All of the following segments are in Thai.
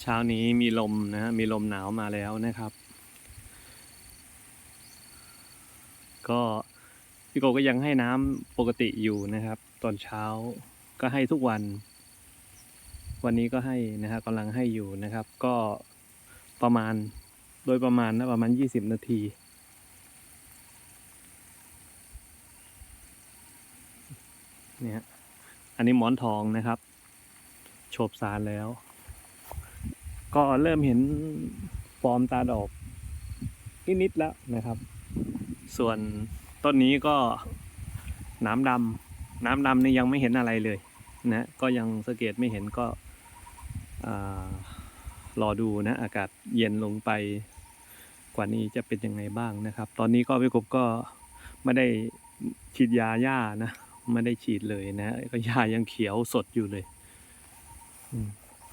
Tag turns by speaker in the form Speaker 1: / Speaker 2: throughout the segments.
Speaker 1: เช้านี้มีลมนะฮะมีลมหนาวมาแล้วนะครับ ก็พี่โกก็ยังให้น้ำปกติอยู่นะครับ ตอนเช้าก็ให้ทุกวัน วันนี้ก็ให้นะครับกำลังให้อยู่นะครับ ก็ประมาณโดยประมาณนะประมาณ 20 นาทีเนี่ยอันนี้หมอนทองนะครับ โฉบสารแล้ว ก็เริ่มเห็นฟอร์มตาดอกนิดๆแล้วนะครับ ส่วนต้นนี้ก็น้ำดำน้ำดำนี่ยังไม่เห็นอะไรเลยนะก็ยังสังเกตไม่เห็นก็อ่ารอดูนะอากาศเย็นลงไปกว่านี้จะเป็นยังไงบ้างนะครับ ตอนนี้ก็พี่กบก็ไม่ได้ฉีดยาหญ้านะไม่ได้ฉีดเลยนะก็หญ้ายังเขียวสดอยู่เลย อืม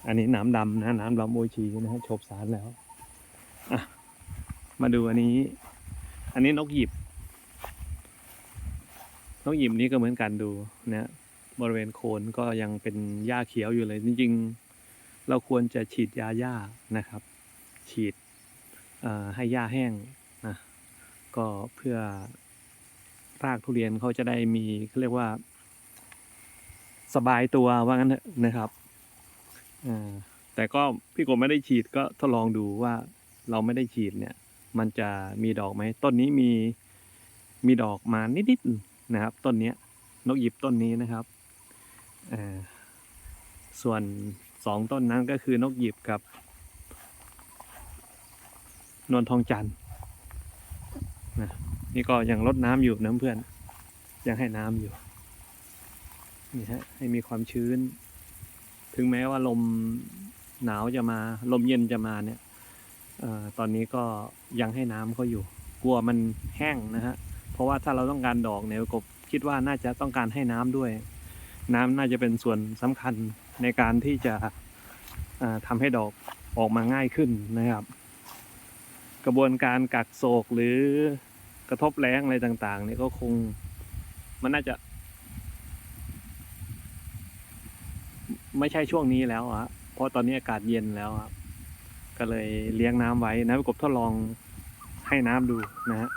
Speaker 1: อันนี้น้ำดำนะน้ำดำโอชีนะฮะโฉบสารแล้วอะมาดูอันนี้ อันนี้นกหยิบ นกหยิบนี้ก็เหมือนกันดูนะบริเวณโคนก็ยังเป็นหญ้าเขียวอยู่เลยจริงๆ เราควรจะฉีดยาหญ้านะครับ ฉีดให้หญ้าแห้งนะก็เพื่อรากทุเรียนเขาจะได้มีเขาเรียกว่า สบายตัวว่างั้นนะครับ อแต่ก็พี่กบไม่ได้ฉีดก็ทดลองดูว่าเราไม่ได้ฉีดเนี่ย มันจะมีดอกไหมต้นนี้มีมีดอกมานิดๆนะครับ ต้นเนี้ย นกหยิบต้นนี้นะครับส่วนสองต้นนั้นก็คือนกหยิบกับ นวลทองจันทร์นะนี่ก็ยังลดน้ำอยู่นะเพื่อน ยังให้น้ำอยู่ นี่ฮะ ให้มีความชื้น ถึงแม้ว่าลมหนาวจะมา ลมเย็นจะมาเนี่ยออตอนนี้ก็ยังให้น้ำเขาอยู่ กลัวมันแห้งนะฮะ เพราะว่าถ้าเราต้องการดอกเนี่ยกบคิดว่าน่าจะต้องการให้น้ำด้วย น้ำน่าจะเป็นส่วนสำคัญในการที่จะอ่าทำให้ดอกออกมาง่ายขึ้นนะครับ กระบวนการกักโศกหรือกระทบแรงอะไรต่างๆเนี่ยก็คงมันน่าจะ ไม่ใช่ช่วงนี้แล้วอะเพราะตอนนี้อากาศเย็นแล้วอะก็เลยเลี้ยงน้ำไว้นะกบทดลองให้น้ำดูนะฮะ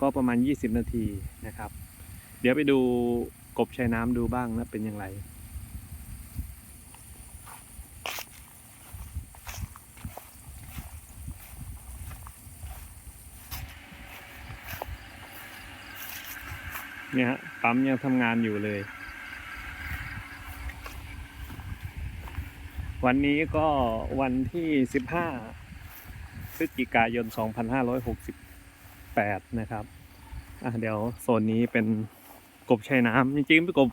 Speaker 1: ก็ประมาณ 20 นาทีนะครับ เดี๋ยวไปดูกบใช้น้ำดูบ้างนะเป็นอย่างไรเนี่ยฮะปั๊มยังทำงานอยู่เลย วันนี้ก็วันที่ 15 พฤศจิกายน 2568 นะครับ อะเดี๋ยวโซนนี้เป็นกบชายน้ำจริงๆพี่กบ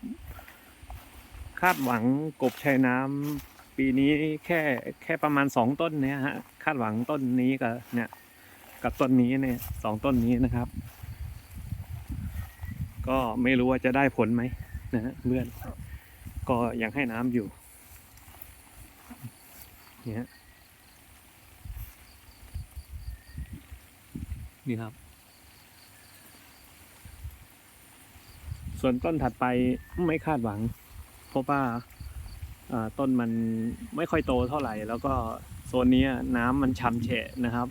Speaker 1: คาดหวังกบชายน้ำปีนี้แค่แค่ประมาณสองต้นเนี่ยฮะ คาดหวังต้นนี้กับเนี่ยกับต้นนี้เนี่ยสองต้นนี้นะครับ ก็ไม่รู้ว่าจะได้ผลไหมนะฮะเพื่อน ก็ยังให้น้ำอยู่ นี่ยนี่ครับ ส่วนต้นถัดไปไม่คาดหวัง เพราะว่าต้นมันไม่ค่อยโตเท่าไหร่ แล้วก็โซนนี้น้ำมันช้ำแฉะนะครับ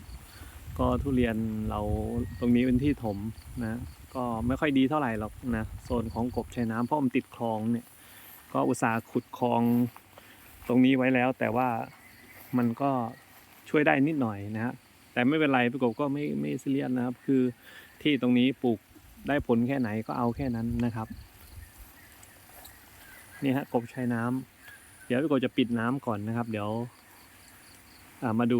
Speaker 1: ก็ทุเรียนเราตรงนี้เป็นที่ถมนะก็ไม่ค่อยดีเท่าไหร่หรอกนะโซนของกบชายน้ำเพราะมันติดคลองเนี่ย ก็อุตส่าห์ขุดคลองตรงนี้ไว้แล้วแต่ว่า มันก็ช่วยได้นิดหน่อยนะฮะแต่ไม่เป็นไรพี่กบก็ไม่ไม่ซีเรียสนะครับ คือที่ตรงนี้ปลูกได้ผลแค่ไหนก็เอาแค่นั้นนะครับนี่ฮะกบชายน้ำเดี๋ยวพี่กบจะปิดน้ำก่อนนะครับ เดี๋ยวมาดู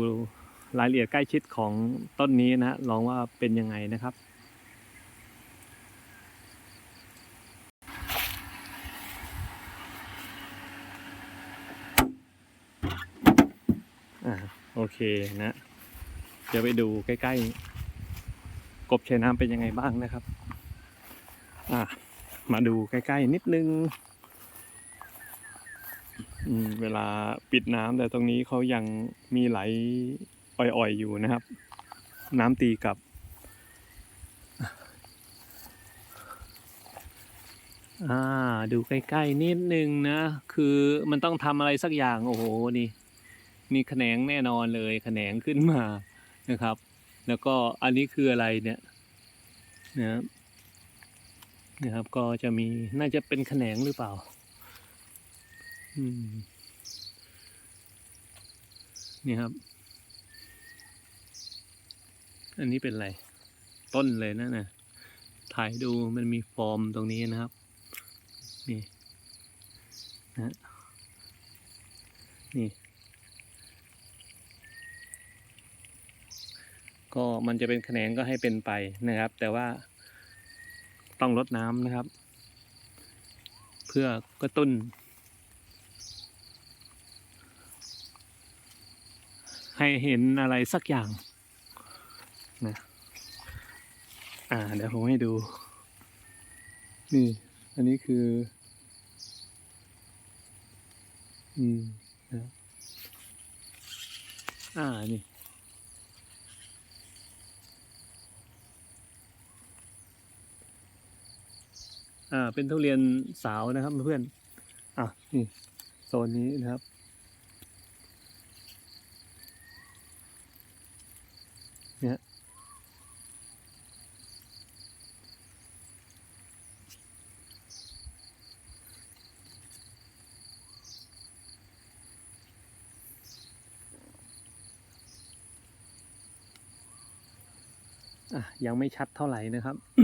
Speaker 1: รายละเอียดใกล้ชิดของต้นนี้นะฮะลองว่าเป็นยังไงนะครับ อ่าโอ เคนะเดี๋ยวไปดูใกล้ๆ กบชายน้ำเป็นยังไงบ้างนะครับ อ่ามาดูใกล้ๆนิดนึงเวลาปิดน้ำแต่ตรงนี้เขายังมีไหลอ่อยๆอยู่นะครับ น้ำตีกับ อ่า ดูใกล้ๆนิดนึงนะ คือมันต้องทำอะไรสักอย่าง โอ้โห นี่ มีแขนงแน่นอนเลยแขนงขึ้นมานะครับ แล้วก็อันนี้คืออะไรเนี่ยนะครับนะครับก็จะมีน่าจะเป็นแขนงหรือเปล่า อืมนี่ครับ อันนี้เป็นอะไร ต้นเลยนะนะถ่ายดูมันมีฟอร์มตรงนี้นะครับ นี่นะนี่ ก็มันจะเป็นแขนงก็ให้เป็นไปนะครับ แต่ว่าต้องลดน้ำนะครับ เพื่อกระตุ้น ให้เห็นอะไรสักอย่างนะอ่าเดี๋ยวผมให้ดู นี่ อันนี้คือ อืมนะอ่านี่ อ่าเป็นทุเรียนสาวนะครับเพื่อนอะนี่โซนนี้นะครับ เนี่ยอะยังไม่ชัดเท่าไหร่นะครับ เ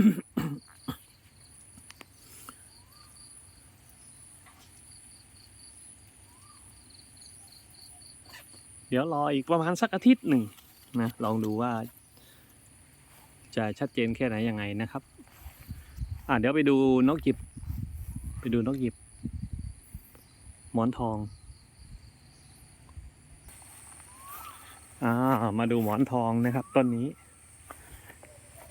Speaker 1: ดี๋ยวรออีกประมาณสักอาทิตย์หนึ่งนะลองดูว่า จะชัดเจนแค่ไหนยังไงนะครับ อะเดี๋ยวไปดูนกหยิบ ไปดูนกหยิบ หมอนทองอ่ามาดูหมอนทองนะครับต้นนี้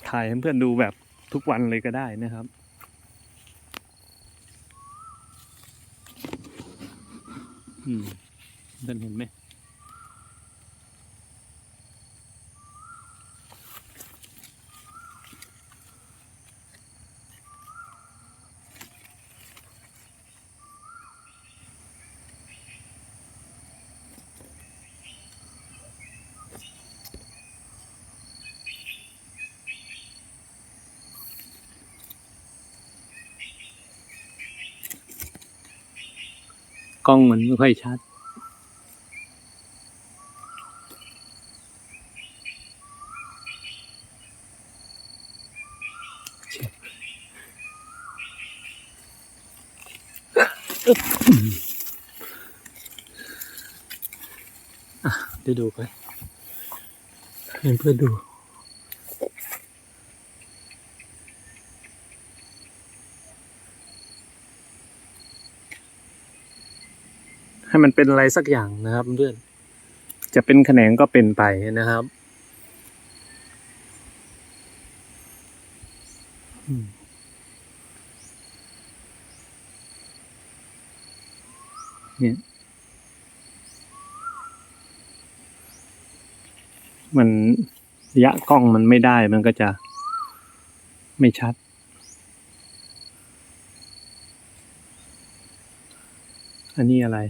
Speaker 1: ถ่ายให้เพื่อนดูแบบทุกวันเลยก็ได้นะครับอืมเพื่อนเห็นไหม กล้องมันไม่ค่อยชัด อะเดี๋ยวดูไปให้เพื่อนดู ให้มันเป็นอะไรสักอย่างนะครับเพื่อนจะเป็นแขนงก็เป็นไปนะครับเนี่ยมันระยะกล้องมันไม่ได้มันก็จะไม่ชัด อันนี้อะไร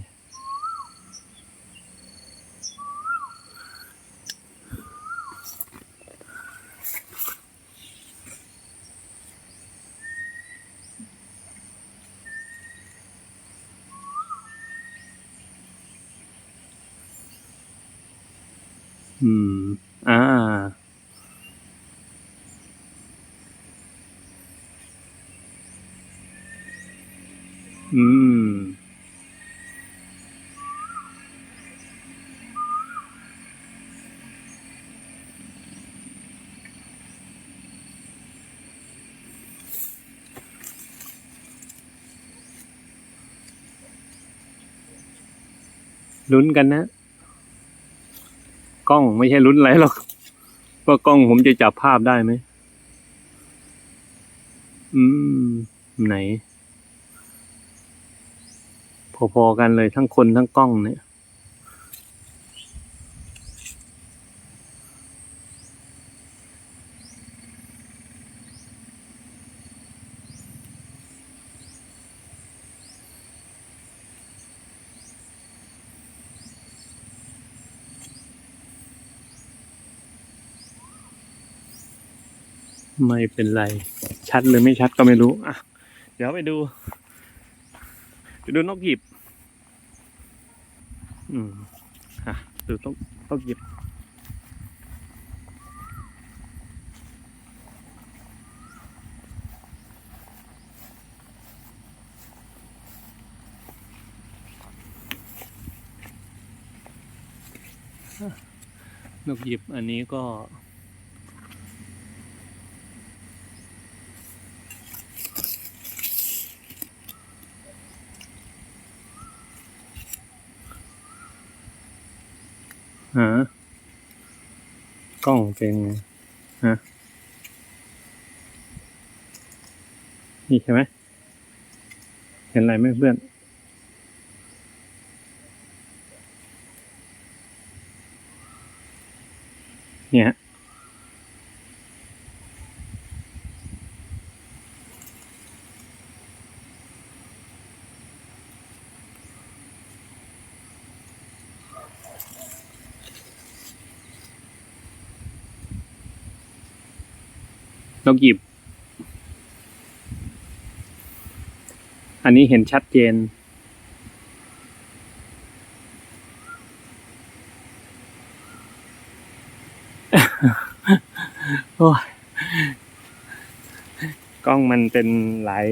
Speaker 1: อืม อ่า อืม ลุ้นกันนะ กล้องไม่ใช่ลุ้นอะไรหรอกว่ากล้องผมจะจับภาพได้ไหม อืม ไหน พอๆกันเลยทั้งคนทั้งกล้องเนี่ย ไม่เป็นไร ชัดหรือไม่ชัดก็ไม่รู้ อะ เดี๋ยวไปดู ไปดูนกหยิบ อืมอะดูนกนกหยิบนกหยิบอันนี้ก็ ฮะกล้องเป็นไงฮะนี่ใช่ไหมเห็นอะไรไหมเพื่อนเนี่ย ฮะนกหยิบ อันนี้เห็นชัดเจน โอ้ยกล้องมันเป็นหลาย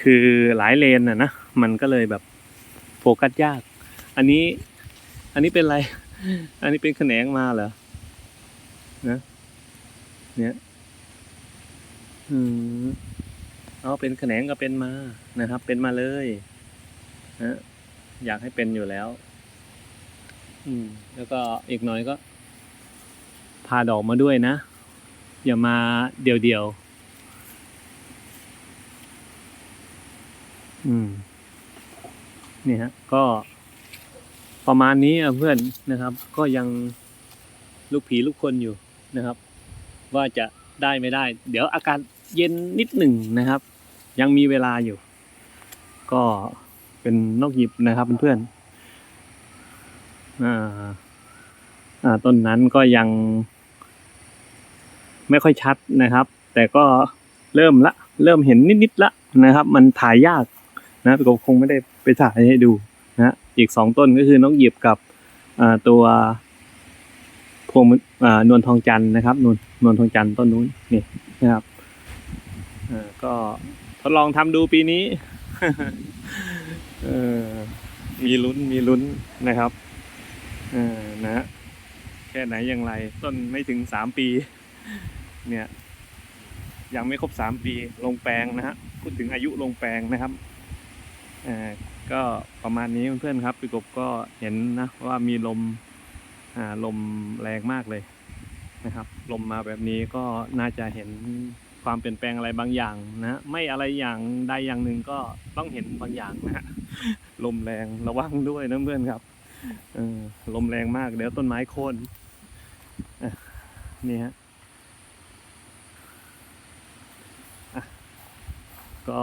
Speaker 1: คือหลายเลนอะนะ มันก็เลยแบบโฟกัสยาก อันนี้ อันนี้เป็นอะไร อันนี้เป็นแขนงมาเหรอ นะ เนี่ยอืมเอาเป็นแขนงก็เป็นมานะครับ เป็นมาเลยนะอยากให้เป็นอยู่แล้ว อืม แล้วก็อีกหน่อยก็ พาดอกมาด้วยนะ อย่ามาเดี่ยวเดียวอืม นี่ฮะ ก็ประมาณนี้เพื่อนนะครับ ก็ยังลูกผีลูกคนอยู่นะครับ ว่าจะได้ไม่ได้ เดี๋ยวอากาศเย็นนิดหนึ่งนะครับ ยังมีเวลาอยู่ ก็เป็นนกหยิบนะครับเพื่อนๆอ่าอ่าต้นนั้นก็ยัง ไม่ค่อยชัดนะครับ แต่ก็เริ่มละ เริ่มเห็นนิดๆละนะครับ มันถ่ายยากนะก็คงไม่ได้ไปถ่ายให้ดูนะอีกสองต้นก็คือนกหยิบกับอ่าตัว พวงอ่านวลทองจันทร์นะครับนวลนวลทองจันทร์ต้นนู้นนี่นะครับอก็ทดลองทำดูปีนี้เออมีลุ้นมีลุ้นนะครับเออนะฮะแค่ไหนอย่างไรต้นไม่ถึงสามปี เนี่ย ยังไม่ครบสามปีลงแปลงนะฮะพูดถึงอายุลงแปลงนะครับอ่ก็ประมาณนี้เพื่อนๆครับพี่กบก็เห็นนะว่ามีลม ลมแรงมากเลยนะครับ ลมมาแบบนี้ก็น่าจะเห็นความเปลี่ยนแปลงอะไรบางอย่างนะไม่อะไรอย่างใดอย่างหนึ่งก็ต้องเห็นบางอย่างนะลมแรงระวังด้วยนะเพื่อนครับออลมแรงมากเดี๋ยวต้นไม้โค่นนี่ฮะก็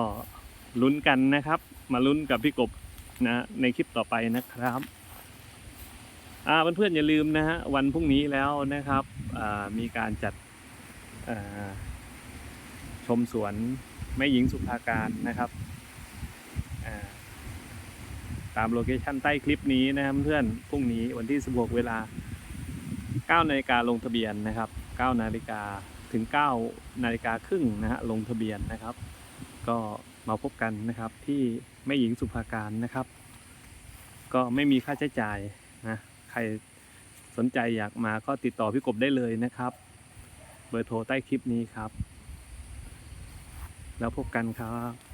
Speaker 1: ลุ้นกันนะครับ มาลุ้นกับพี่กบนะในคลิปต่อไปนะครับ เพื่อนๆอย่าลืมนะฮะวันพรุ่งนี้แล้วนะครับมีการจัดชมสวนแม่หญิงสุภาการนะครับตามโลเคชันใต้คลิปนี้นะครับเพื่อนพรุ่งนี้วันที่ 16 เวลา 9 นาฬิกาลงทะเบียนนะครับ 9 นาฬิกาถึง 9 นาฬิกาครึ่งนะฮะลงทะเบียนนะครับ ก็มาพบกันนะครับที่แม่หญิงสุภาการนะครับ ก็ไม่มีค่าใช้จ่ายนะ ใครสนใจอยากมาก็ติดต่อพี่กบได้เลยนะครับ เบอร์โทรใต้คลิปนี้ครับ แล้วพบกันครับ